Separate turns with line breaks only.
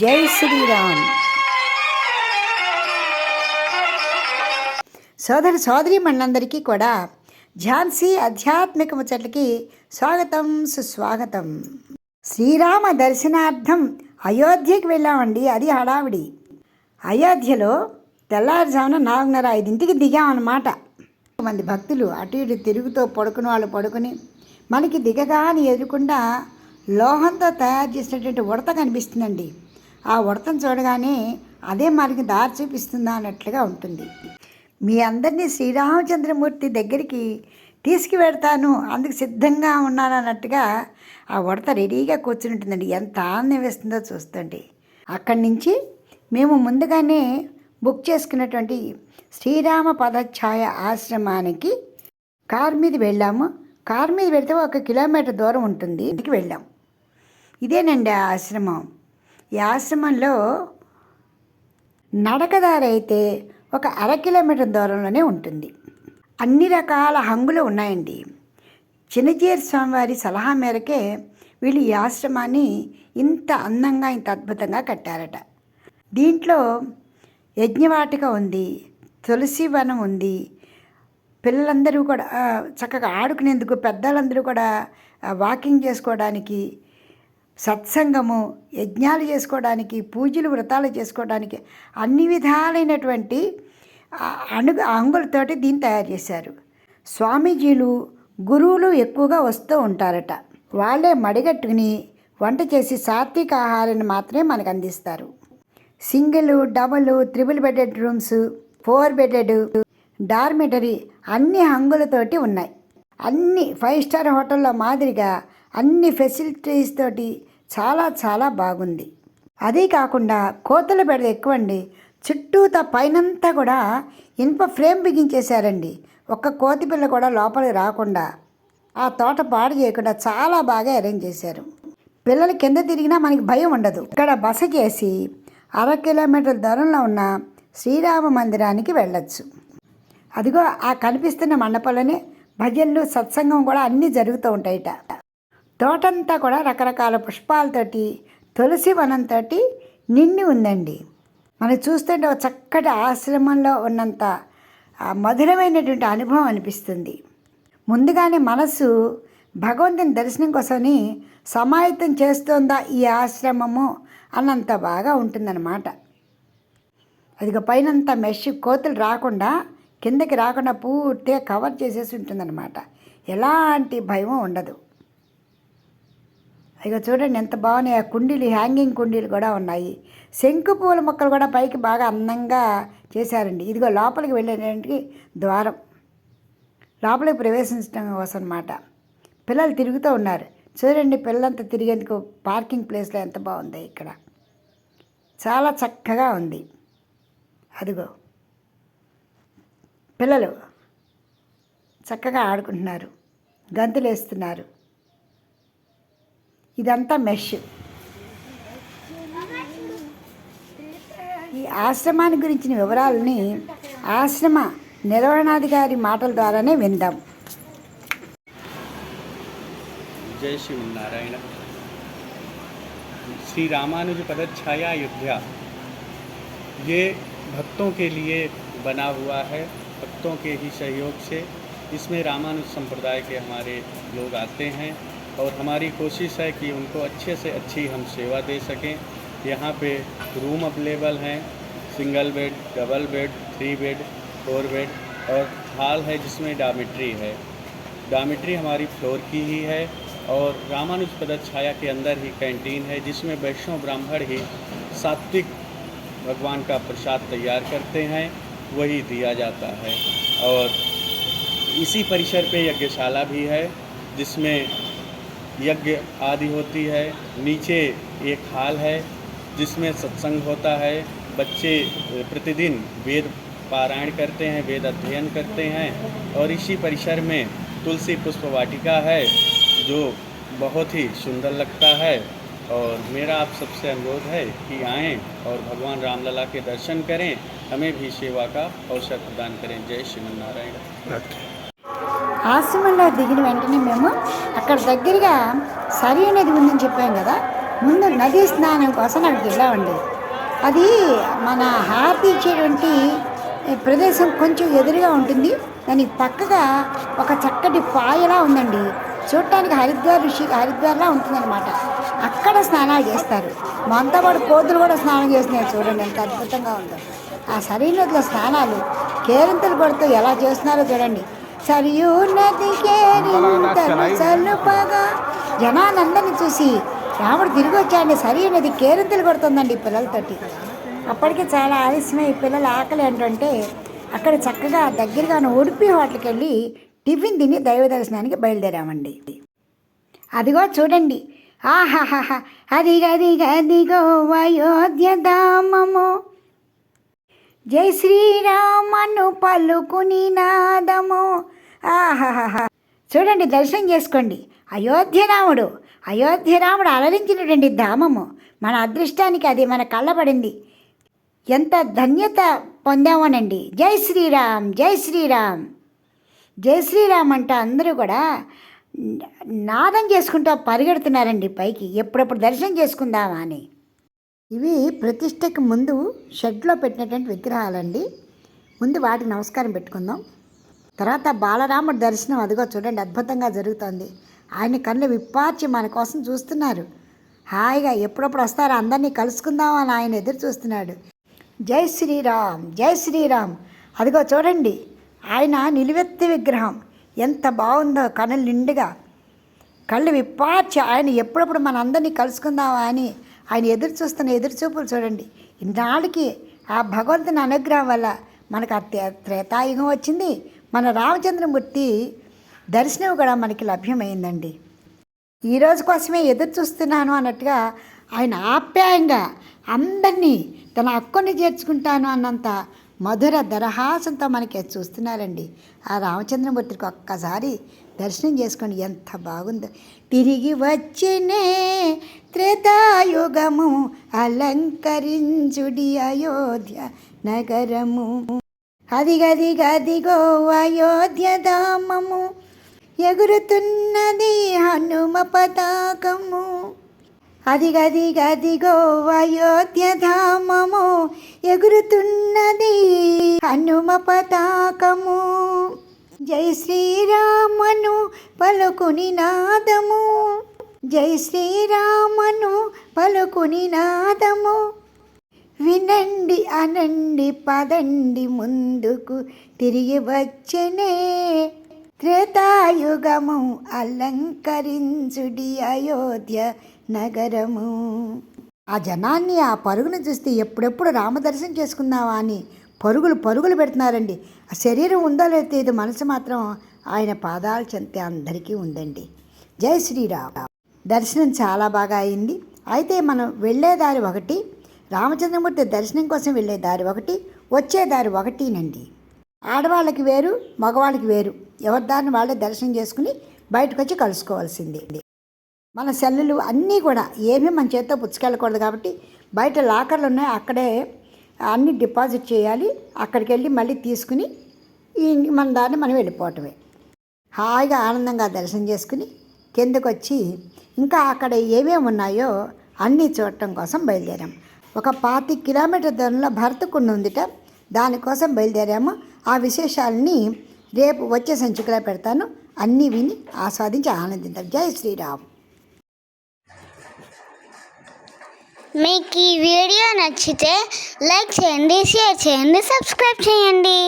జై శ్రీరామ్ సోదరి సోదరి మనందరికీ కూడా ఝాన్సీ ఆధ్యాత్మిక ముచ్చట్లకి స్వాగతం సుస్వాగతం శ్రీరామ దర్శనార్థం అయోధ్యకి వెళ్ళామండి అది హడావిడి అయోధ్యలో తెల్లారుజామున నాలుగున్నర ఐదింటికి దిగామన్నమాట మంది భక్తులు అటు ఇటు తిరుగుతూ పడుకుని వాళ్ళు పడుకుని మనకి దిగగా అని ఎదురుకుండా లోహంతో తయారు చేసినటువంటి ఉడత కనిపిస్తుందండి ఆ ఉడతను చూడగానే అదే మనకి దారి చూపిస్తుందా అన్నట్లుగా ఉంటుంది మీ అందరినీ శ్రీరామచంద్రమూర్తి దగ్గరికి వెడతాను అందుకు సిద్ధంగా ఉన్నాను అన్నట్టుగా ఆ ఉడత రెడీగా కూర్చుని ఉంటుందండి ఎంత ఆనందం వేస్తుందో చూస్తుంది అక్కడి నుంచి మేము ముందుగానే బుక్ చేసుకున్నటువంటి శ్రీరామ పదఛాయ ఆశ్రమానికి కార్ మీద వెళ్ళాము కార్ మీద వెళితే ఒక కిలోమీటర్ దూరం ఉంటుంది ఇంటికి వెళ్ళాం ఇదేనండి ఆ ఆశ్రమం ఈ ఆశ్రమంలో నడకదారి అయితే ఒక అర కిలోమీటర్ దూరంలోనే ఉంటుంది అన్ని రకాల హంగులు ఉన్నాయండి చిన్నజీర్ స్వామివారి సలహా మేరకే వీళ్ళు ఈ ఆశ్రమాన్ని ఇంత అందంగా ఇంత అద్భుతంగా కట్టారట దీంట్లో యజ్ఞవాటిక ఉంది తులసి వనం ఉంది పిల్లలందరూ కూడా చక్కగా ఆడుకునేందుకు పెద్దలందరూ కూడా వాకింగ్ చేసుకోవడానికి సత్సంగము యజ్ఞాలు చేసుకోవడానికి పూజలు వ్రతాలు చేసుకోవడానికి అన్ని విధాలైనటువంటి అను అంగులతోటి దీన్ని తయారు చేశారు స్వామీజీలు గురువులు ఎక్కువగా వస్తూ ఉంటారట వాళ్ళే మడిగట్టుకుని వంట చేసి సాత్విక ఆహారాన్ని మాత్రమే మనకు అందిస్తారు single double triple bedded rooms four bedded dormitory అన్ని హంగులతోటి ఉన్నాయి అన్ని ఫైవ్ స్టార్ హోటల్లో మాదిరిగా అన్ని ఫెసిలిటీస్ తోటి చాలా చాలా బాగుంది అదీ కాకుండా కోతల బెడ ఎక్కువండి చుట్టూత పైనంతా కూడా ఇనుప ఫ్రేమ్ బిగించేశారండి ఒక్క కోతి పిల్ల కూడా లోపలికి రాకుండా ఆ తోట పాడు చేయకుండా చాలా బాగా అరేంజ్ చేశారు పిల్లలు కింద తిరిగినా మనకి భయం ఉండదు ఇక్కడ బస చేసి అర కిలోమీటర్ల దూరంలో ఉన్న శ్రీరామ మందిరానికి వెళ్ళచ్చు అదిగో ఆ కనిపిస్తున్న మండపంలోనే భజనలు సత్సంగం కూడా అన్నీ జరుగుతూ ఉంటాయిట తోటంతా కూడా రకరకాల పుష్పాలతోటి తులసి వనంతోటి నిండి ఉందండి మనం చూస్తుంటే ఒక చక్కటి ఆశ్రమంలో ఉన్నంత మధురమైనటువంటి అనుభవం అనిపిస్తుంది ముందుగానే మనసు భగవంతుని దర్శనం కోసమని సమాయత్తం చేస్తోందా ఈ ఆశ్రమము అన్నంత బాగా ఉంటుందన్నమాట అదిగో పైనంత మెష్ కోతులు రాకుండా కిందకి రాకుండా పూర్తిగా కవర్ చేసేసి ఉంటుందన్నమాట ఎలాంటి భయం ఉండదు ఇక చూడండి ఎంత బాగున్నాయి ఆ కుండీలు హ్యాంగింగ్ కుండీలు కూడా ఉన్నాయి శంకు పూల మొక్కలు కూడా పైకి బాగా అందంగా చేశారండి ఇదిగో లోపలికి వెళ్ళేటువంటి ద్వారం లోపలికి ప్రవేశించడం కోసం అనమాట పిల్లలు తిరుగుతూ ఉన్నారు చూడండి పిల్లలంతా తిరిగేందుకు పార్కింగ్ ప్లేస్లో ఎంత బాగుంది ఇక్కడ చాలా చక్కగా ఉంది అదిగో పిల్లలు చక్కగా ఆడుకుంటున్నారు గంతులు వేస్తున్నారు इदंत మెష్ आश्रमा गुरी గురించిన आश्रम ఆశ్రమ मटल द्वारा ద్వారానే విందాం
జై శివు श्री रामानुज पदच्छाया अयोध्या ये भक्तों के लिए बना हुआ है भक्तों के ही सहयोग से इसमें रामानुज संप्रदाय के हमारे लोग आते हैं और हमारी कोशिश है कि उनको अच्छे से अच्छी हम सेवा दे सकें यहाँ पे रूम अवेलेबल हैं single bed double bed three bed four bed और हाल है जिसमें डामिट्री है डामिट्री हमारी फ्लोर की ही है और रामानुज पदक छाया के अंदर ही कैंटीन है जिसमें वैष्णव ब्राह्मण ही सात्विक भगवान का प्रसाद तैयार करते हैं वही दिया जाता है और इसी परिसर पे यज्ञशाला भी है जिसमें यज्ञ आदि होती है नीचे एक हाल है जिसमें सत्संग होता है बच्चे प्रतिदिन वेद पारायण करते हैं वेद अध्ययन करते हैं और इसी परिसर में तुलसी पुष्प वाटिका है जो बहुत ही सुंदर लगता है और मेरा आप सबसे अनुरोध है कि आएँ और भगवान रामलला के दर्शन करें हमें भी सेवा का अवसर प्रदान करें जय श्रीमन नारायण ఆశ్రమంలో దిగిన వెంటనే మేము అక్కడ దగ్గరగా సరి అనేది ఉందని చెప్పాం కదా ముందు నదీ స్నానం కోసం అక్కడికి వెళ్ళామండి అది మన హారతి ఇచ్చేటువంటి ప్రదేశం కొంచెం ఎదురుగా ఉంటుంది దానికి పక్కగా ఒక చక్కటి పాయలా ఉందండి చూడటానికి హరిద్వార్ ఋషి హరిద్వార్లా ఉంటుందన్నమాట అక్కడ స్నానాలు చేస్తారు మనతో పాటు కోతులు కూడా స్నానం
చేస్తున్నాయి చూడండి ఎంత అద్భుతంగా ఉందో ఆ శరీరంలో స్నానాలు కేరింతలు పడుతూ ఎలా చేస్తున్నారో చూడండి సరియూ నదికే సలుపగా జనాలందరినీ చూసి రాముడు తిరిగి వచ్చాడు సరియూ నది కేరింతలు కొడుతుందండి ఈ పిల్లలతోటి అప్పటికే చాలా ఆలస్యమే ఈ పిల్లల ఆకలి ఏంటంటే అక్కడ చక్కగా దగ్గరగా ఉన్న ఉడిపి హోటల్కి వెళ్ళి టిఫిన్ తిని దైవ దర్శనానికి బయలుదేరామండి అదిగో చూడండి ఆహాహాహా అదిగదిగ అదిగో అయోధ్య ధామము జై శ్రీరామను పలుకుని నాదము ఆహాహాహా చూడండి దర్శనం చేసుకోండి అయోధ్యరాముడు అయోధ్యరాముడు అలరించినటువంటి ధామము మన అదృష్టానికి అది మన కళ్ళబడింది ఎంత ధన్యత పొందామోనండి జై శ్రీరామ్ జై శ్రీరామ్ జై శ్రీరామ్ అంటే అందరూ కూడా నాదం చేసుకుంటూ పరిగెడుతున్నారండి పైకి ఎప్పుడప్పుడు దర్శనం చేసుకుందామా అని ఇవి ప్రతిష్టకి ముందు షెడ్లో పెట్టినటువంటి విగ్రహాలండి ముందు వాటికి నమస్కారం పెట్టుకుందాం తర్వాత బాలరాముడి దర్శనం అదిగో చూడండి అద్భుతంగా జరుగుతుంది ఆయన కళ్ళు విప్పార్చి మన కోసం చూస్తున్నారు హాయిగా ఎప్పుడప్పుడు వస్తారో అందరినీ కలుసుకుందాం అని ఆయన ఎదురు చూస్తున్నాడు జై శ్రీరామ్ జై శ్రీరామ్ అదిగో చూడండి ఆయన నిలువెత్తి విగ్రహం ఎంత బాగుందో కళ్ళు నిండుగా కళ్ళు విప్పార్చి ఆయన ఎప్పుడప్పుడు మన అందరినీ కలుసుకుందామా అని ఆయన ఎదురు చూస్తున్న ఎదురుచూపులు చూడండి ఇన్నాళ్ళకి ఆ భగవంతుని అనుగ్రహం వల్ల మనకు ఆ త్రేతాయుగం వచ్చింది మన రామచంద్రమూర్తి దర్శనం కూడా మనకి లభ్యమైందండి ఈరోజు కోసమే ఎదురు చూస్తున్నాను అన్నట్టుగా ఆయన ఆప్యాయంగా అందరినీ తన హక్కుని చేర్చుకుంటాను అన్నంత మధుర దరహాసంతో మనకి చూస్తున్నారండి ఆ రామచంద్రమూర్తికి ఒక్కసారి దర్శనం చేసుకోండి ఎంత బాగుందో తిరిగి వచ్చినే త్రేతాయుగము అలంకరించుడి అయోధ్య నగరము అదిగది అయోధ్య ధామము ఎగురుతున్నది హనుమ పతాకము అదిగది అయోధ్య ధామము ఎగురుతున్నది హనుమ పతాకము జై శ్రీరామను పలుకుని నాదము జై శ్రీరామను పలుకుని నాదము వినండి అనండి పదండి ముందుకు తిరిగి వచ్చనే త్రేతాయుగము అలంకరించుడి అయోధ్య నగరము ఆ జనాన్ని ఆ పరుగును చూస్తే ఎప్పుడెప్పుడు రామదర్శనం చేసుకుందావా అని పరుగులు పరుగులు పెడుతున్నారండి ఆ శరీరం ఉందో లేదో ఇది మనసు మాత్రం ఆయన పాదాలు చెంతే అందరికీ ఉందండి జై శ్రీరామ్ దర్శనం చాలా బాగా అయింది అయితే మనం వెళ్ళేదారి ఒకటి రామచంద్రమూర్తి దర్శనం కోసం వెళ్ళే దారి ఒకటి వచ్చే దారి ఒకటినండి ఆడవాళ్ళకి వేరు మగవాళ్ళకి వేరు ఎవరి దారిని వాళ్ళే దర్శనం చేసుకుని బయటకు వచ్చి కలుసుకోవాల్సింది మన సెల్లులు అన్నీ కూడా ఏమీ మన చేత్తో పుచ్చుకెళ్ళకూడదు కాబట్టి బయట లాకర్లు ఉన్నాయి అక్కడే అన్నీ డిపాజిట్ చేయాలి అక్కడికి వెళ్ళి మళ్ళీ తీసుకుని ఈ మన దాన్ని మనం వెళ్ళిపోవటమే హాయిగా ఆనందంగా దర్శనం చేసుకుని కిందకు వచ్చి ఇంకా అక్కడ ఏమేమి ఉన్నాయో అన్నీ చూడటం కోసం బయలుదేరాం ఒక పాతి కిలోమీటర్ దూరంలో భరతకుండ ఉందిట దానికోసం బయలుదేరాము ఆ విశేషాలని రేపు వచ్చే సంచికలో పెడతాను అన్నీ విని ఆస్వాదించి ఆనందిద్దాం జై శ్రీరామ్ మీకు ఈ వీడియో నచ్చితే లైక్ చేయండి షేర్ చేయండి సబ్స్క్రైబ్ చేయండి